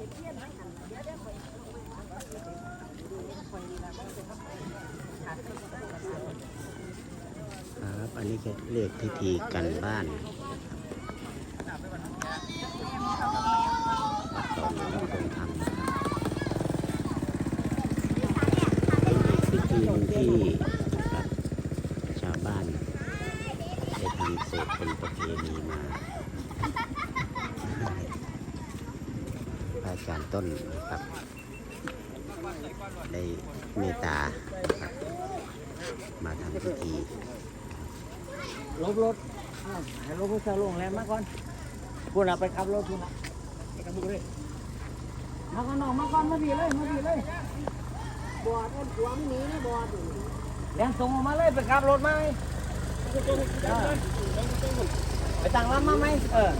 ครับอันนี้ก็เรียกพิธีกันบ้านวัดต่อหลวงคงทำนะครับเป็นอีกพิธีหนึ่งที่นะครับชาวบ้านได้ทำเสร็จเป็นประเพณีมาพระอา จารย์ต้นนะครับ ได้เมตตานะครับมาทำพิธีลบรถให้รถพุทธลงแรงมาก่อนพูดเอาไปขับรถพูดนะไปขับรถเลยมาก่อนน้องมาก่อนมาดีเลยมาดีเลยบอดเอ็นขวางหนี้บอดแรงส่งออกมาเลยไปขับรถมาไหมไปตั้งลำมาไหมเออ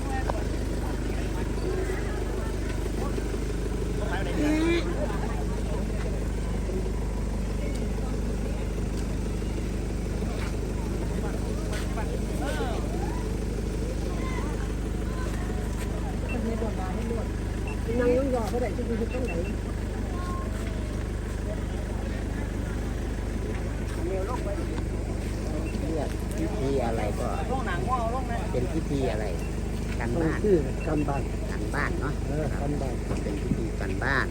นั่งย่อเขาได้ที่คือต้องไหนเรียกพิธีอะไรก็เป็นพิธีอะไร กันบ้านชื่อกันบ้านกันบ้านเนาะกันบ้านเป็นพิธีกันบ้าน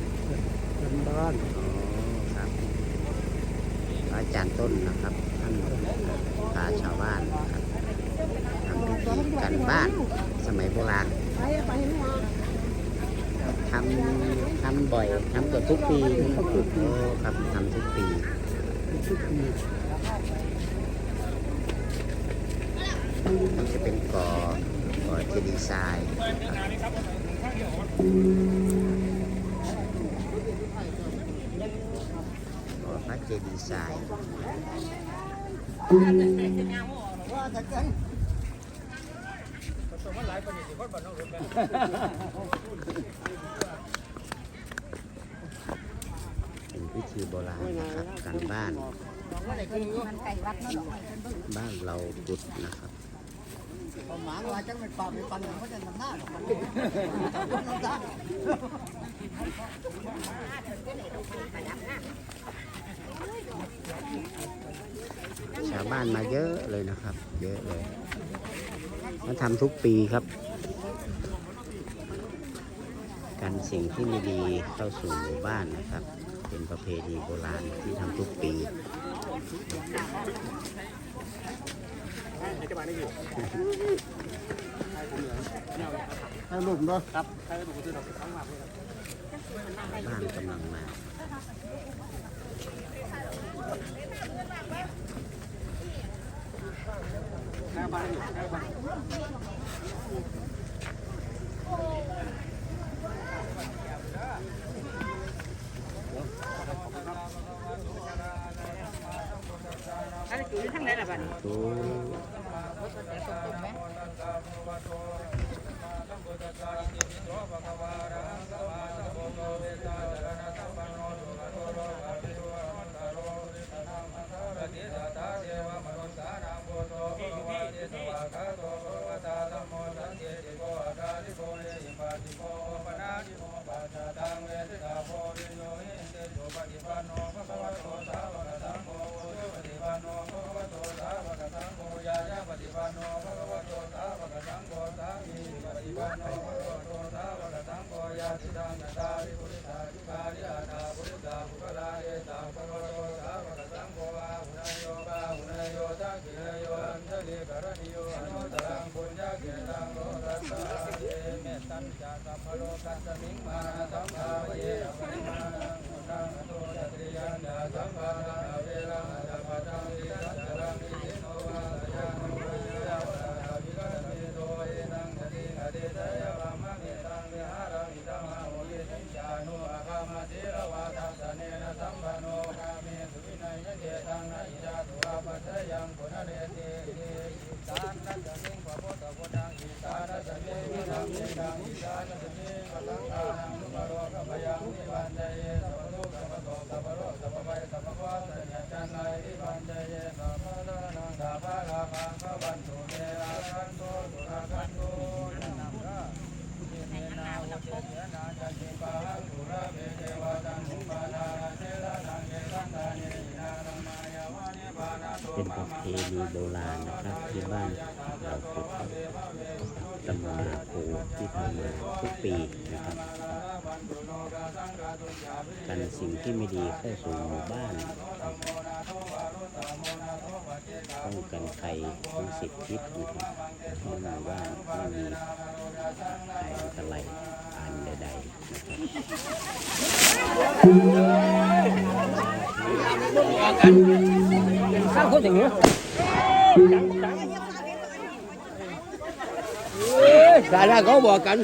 กันบ้านอ๋อครับอาจารย์ต้นนะครับท่านพาชาวบ้านครับทำพิธีกันบ้านสมัยโบราณ ไปไปเห็นว่า ทำทำ บ่อยทำเกือบทุกปีครับทำทุกปีทุกปีนี่จะเป็นก่อก่อเจดีย์ทรายนะครับก่อพระเจดีย์ทรายว่าแต่กันเป็นพิธีโบราณนะครับกัน บ้านมันไก่วัดเนาะดอกไม้เพิ่นบิ่งบ้านเรากุดนะครับหมาว่าจังไม่ปากไม่ปันเขาจะนำหน้าหรอกมันชาวบ้านมาเยอะเลยนะครับ เยอะเลยมาทำทุกปีครับ กันสิ่งที่ไม่ดีเข้าสู่หมู่บ้านนะครับ เป็นประเพณีโบราณที่ทำทุกปีให้ลูกเนาะครับบ้านกำลังมาอัน บัดนี้อ้อ ตาริพุทธาจุาริอาตาพุทธาภุคลาเอตังปะโรสาวกสังโฆวาหุนโยบาหุนายโยทักขินโยอันเทนิกรณิโยอนตังปุญญาเกตังโลตัสเอเมตันจาสัพโลกัสมิมาสัมาเวอภิมนังตังอโตติยันตัมภา Jangan บ้านตูณีโบราณนะครับที่บ้านเราขุดตำบลนาโพที่ทำมาทุกปีนะครับกันสิ่งที่ไม่ดีเข้าสู่หมู่บ้านป้องกันภัยของสิทธิพิษนะครับให้หมู่บ้านไม่มีภัยอันตรายอันใดๆข้าวคนอย่างนี้สาระ เขาบอกกัน